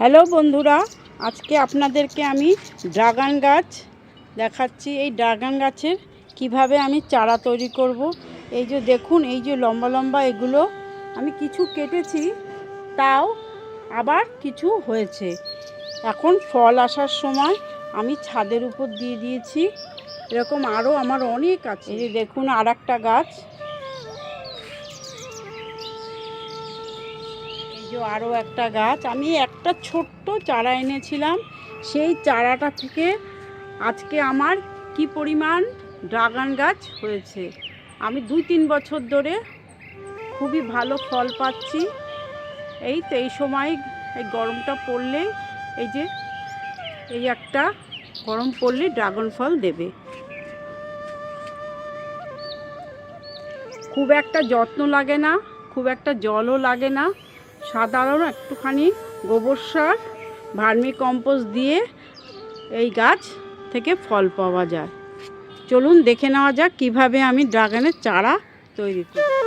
Hello বন্ধুরা, আজকে আপনাদেরকে আমি ড্রাগন গাছ দেখাচ্ছি। এই ড্রাগন গাছের কীভাবে আমি চারা তৈরি করব। এই যে দেখুন, এই যে লম্বা লম্বা এগুলো আমি কিছু কেটেছি, তাও আবার কিছু হয়েছে। এখন ফল আসার সময় আমি ছাদের উপর দিয়ে দিয়েছি। এরকম আরও আমার অনেক আছে। এই দেখুন আর একটা গাছ। যে আরও একটা গাছ, আমি একটা ছোট্ট চারা এনেছিলাম। সেই চারাটা থেকে আজকে আমার কি পরিমাণ ড্রাগন গাছ হয়েছে। আমি দুই তিন বছর ধরে খুবই ভালো ফল পাচ্ছি। এই তো এই সময় এই গরমটা পড়লে, এই যে এই একটা গরম পড়লে ড্রাগন ফল দেবে। খুব একটা যত্ন লাগে না, খুব একটা জলও লাগে না। সাধারণ একটুখানি গোবর সার, ভার্মি কম্পোস্ট দিয়ে এই গাছ থেকে ফল পাওয়া যায়। চলুন দেখে নেওয়া যাক কীভাবে আমি ড্রাগনের চারা তৈরি করি।